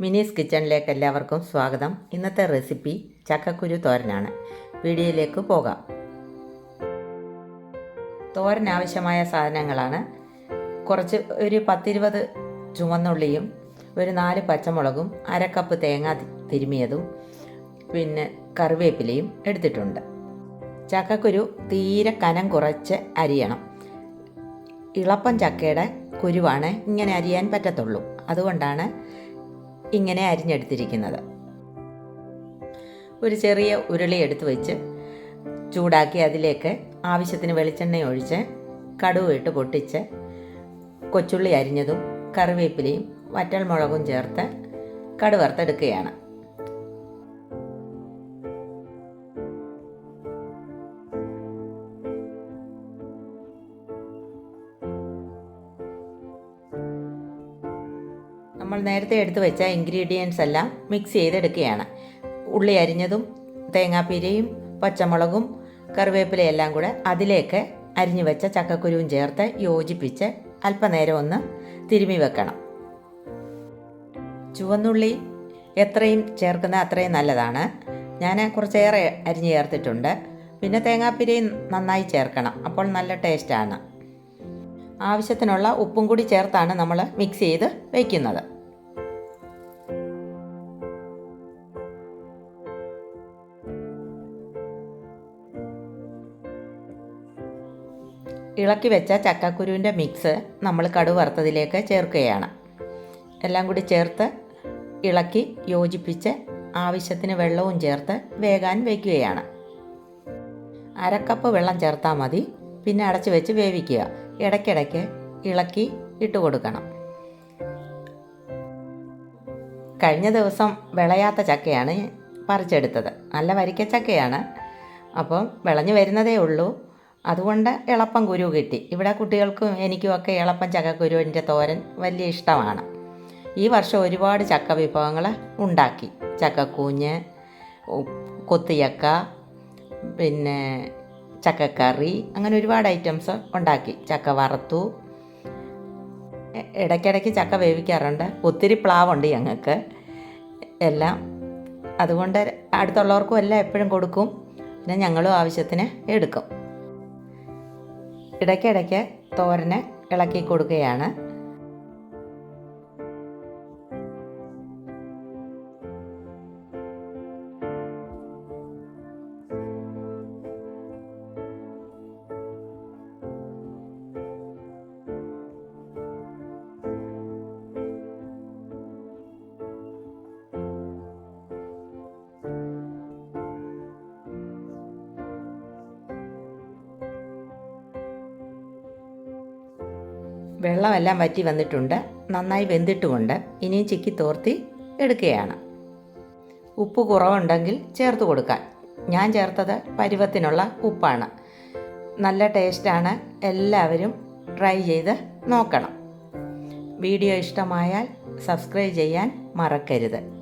മിനീസ് കിച്ചണിലേക്ക് എല്ലാവർക്കും സ്വാഗതം. ഇന്നത്തെ റെസിപ്പി ചക്കക്കുരു തോരനാണ്. വീഡിയോയിലേക്ക് പോകാം. തോരൻ ആവശ്യമായ സാധനങ്ങളാണ്. കുറച്ച് ഒരു പത്തിരുപത് ചുവന്നുള്ളിയും ഒരു നാല് പച്ചമുളകും അര കപ്പ് തേങ്ങ തിരുമിയതും പിന്നെ കറിവേപ്പിലയും എടുത്തിട്ടുണ്ട്. ചക്കക്കുരു തീരെ കനം കുറച്ച് അരിയണം. ഇളപ്പം ചക്കയുടെ കുരുവാണ് ഇങ്ങനെ അരിയാൻ പറ്റത്തുള്ളൂ. അതുകൊണ്ടാണ് ഇങ്ങനെ അരിഞ്ഞെടുത്തിരിക്കുന്നത്. ഒരു ചെറിയ ഉരുളി എടുത്ത് വെച്ച് ചൂടാക്കി അതിലേക്ക് ആവശ്യത്തിന് വെളിച്ചെണ്ണ ഒഴിച്ച് കടുവ് ഇട്ട് പൊട്ടിച്ച് കൊച്ചുള്ളി അരിഞ്ഞതും കറിവേപ്പിലയും വറ്റൽമുളകും ചേർത്ത് കടുവറുത്തെടുക്കുകയാണ്. നമ്മൾ നേരത്തെ എടുത്തു വെച്ച ഇൻഗ്രീഡിയൻസ് എല്ലാം മിക്സ് ചെയ്തെടുക്കുകയാണ്. ഉള്ളി അരിഞ്ഞതും തേങ്ങാപ്പീരയും പച്ചമുളകും കറിവേപ്പിലയെല്ലാം കൂടെ അതിലേക്ക് അരിഞ്ഞു വെച്ച ചക്കക്കുരുവും ചേർത്ത് യോജിപ്പിച്ച് അല്പനേരം ഒന്ന് തിരുമി വെക്കണം. ചുവന്നുള്ളി എത്രയും ചേർക്കുന്ന അത്രയും നല്ലതാണ്. ഞാൻ കുറച്ചേറെ അരിഞ്ഞു ചേർത്തിട്ടുണ്ട്. പിന്നെ തേങ്ങാപ്പിരയും നന്നായി ചേർക്കണം. അപ്പോൾ നല്ല ടേസ്റ്റാണ് ആവശ്യത്തിനുള്ള ഉപ്പും കൂടി ചേർത്താണ് നമ്മൾ മിക്സ് ചെയ്ത് വയ്ക്കുന്നത് ഇളക്കി വെച്ച ചക്കക്കുരുവിന്റെ മിക്സ് നമ്മൾ കടു വറുത്തതിലേക്ക് ചേർക്കുകയാണ്. എല്ലാം കൂടി ചേർത്ത് ഇളക്കി യോജിപ്പിച്ച് ആവശ്യത്തിന് വെള്ളവും ചേർത്ത് വേകാൻ വയ്ക്കുകയാണ്. അരക്കപ്പ് വെള്ളം ചേർത്താൽ മതി. പിന്നെ അടച്ചു വെച്ച് വേവിക്കുക. ഇടയ്ക്കിടയ്ക്ക് ഇളക്കി ഇട്ട് കൊടുക്കണം. കഴിഞ്ഞ ദിവസം വിളയാത്ത ചക്കയാണ് പറിച്ചെടുത്തത്. നല്ല വരിക്ക ചക്കയാണ് അപ്പം വിളഞ്ഞു വരുന്നതേ ഉള്ളൂ. അതുകൊണ്ട് ഇളപ്പം കുരു കിട്ടി. ഇവിടെ കുട്ടികൾക്കും എനിക്കുമൊക്കെ ഇളപ്പം ചക്കക്കുരുവിന്റെ തോരൻ വലിയ ഇഷ്ടമാണ്. ഈ വർഷം ഒരുപാട് ചക്ക വിഭവങ്ങൾ ഉണ്ടാക്കി. ചക്കക്കൂഞ്ഞ് കൊത്തിയക്ക പിന്നെ ചക്കക്കറി അങ്ങനെ ഒരുപാട് ഐറ്റംസ് ഉണ്ടാക്കി. ചക്ക വറുത്തു. ഇടയ്ക്കിടയ്ക്ക് ചക്ക വേവിക്കാറുണ്ട്. ഒത്തിരി പ്ലാവുണ്ട് ഞങ്ങൾക്ക്. എല്ലാം അതുകൊണ്ട് അടുത്തുള്ളവർക്കും എല്ലാം എപ്പോഴും കൊടുക്കും. പിന്നെ ഞങ്ങളും ആവശ്യത്തിന് എടുക്കും. ഇടയ്ക്കിടയ്ക്ക് തോരന് ഇളക്കി കൊടുക്കുകയാണ്. വെള്ളമെല്ലാം വറ്റി വന്നിട്ടുണ്ട്. നന്നായി വെന്തിട്ടുമുണ്ട്. ഇനിയും ചിക്കി തോർത്തി എടുക്കുകയാണ്. ഉപ്പ് കുറവുണ്ടെങ്കിൽ ചേർത്ത് കൊടുക്കാൻ. ഞാൻ ചേർത്തത് പരുവത്തിനുള്ള ഉപ്പാണ്. നല്ല ടേസ്റ്റാണ്. എല്ലാവരും ട്രൈ ചെയ്ത് നോക്കണം. വീഡിയോ ഇഷ്ടമായാൽ സബ്സ്ക്രൈബ് ചെയ്യാൻ മറക്കരുത്.